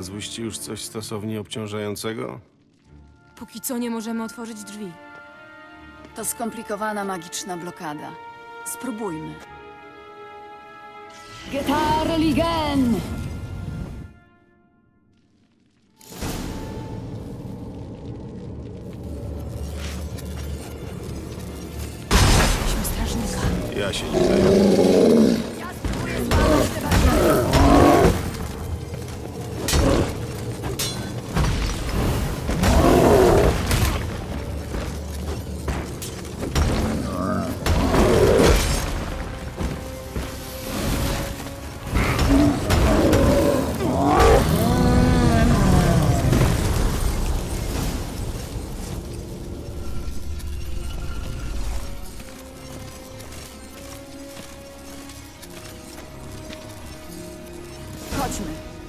Znalazłyście już coś stosownie obciążającego? Póki co nie możemy otworzyć drzwi. To skomplikowana magiczna blokada. Spróbujmy. Getar Ligen! Ja się nie zajmę. judgment.